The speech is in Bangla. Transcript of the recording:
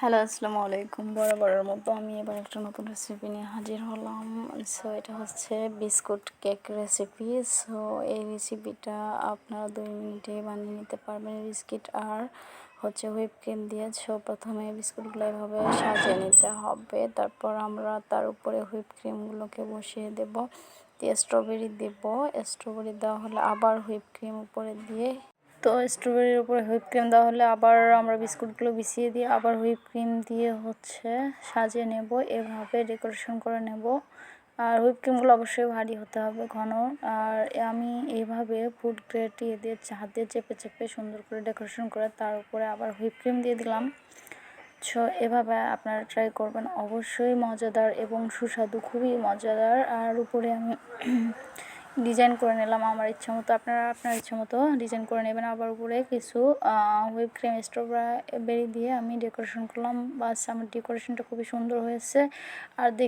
হ্যালো, আসসালামু আলাইকুম। বরাবরের মতো আমি এবার একটা নতুন রেসিপি নিয়ে হাজির হলাম। সো এটা হচ্ছে বিস্কুট কেক রেসিপি সো এই রেসিপিটা আপনারা দুই মিনিটে বানিয়ে নিতে পারবেন। বিস্কিট আর হচ্ছে হুইপ ক্রিম দিয়ে। সো প্রথমে বিস্কুটগুলো এভাবে সাজিয়ে নিতে হবে। তারপর আমরা তার উপরে হুইপ ক্রিমগুলোকে বসিয়ে দেব। দিয়ে স্ট্রবেরি দেব। স্ট্রবেরি দেওয়া হলে আবার হুইপ ক্রিম উপরে দিয়ে তো স্ট্রবেরির উপরে হুইপ ক্রিম দেওয়া হলে আবার আমরা বিস্কুটগুলো বিছিয়ে দিয়ে আবার হুইপ ক্রিম দিয়ে হচ্ছে সাজিয়ে নেব, এভাবে ডেকোরেশন করে নেব। আর হুইপ ক্রিমগুলো অবশ্যই ভারী হতে হবে ঘন। আর আমি এইভাবে ফুড গ্রেড দিয়ে হাতে চেপে চেপে সুন্দর করে ডেকোরেশন করে তার উপরে আবার হুইপ ক্রিম দিয়ে দিলাম। সো এভাবে আপনারা ট্রাই করবেন। অবশ্যই মজাদার এবং সুস্বাদু, খুবই মজাদার। আর উপরে আমি ডিজাইন করে নিলাম আমার ইচ্ছা মতো। আপনারা আপনার ইচ্ছা মতো ডিজাইন করে নেবেন। আবার উপরে কিছু হুইপ ক্রিম স্ট্রবেরি দিয়ে আমি ডেকোরেশন করলাম। বাস, আমার ডেকোরেশনটা খুবই সুন্দর হয়েছে। আর দেখ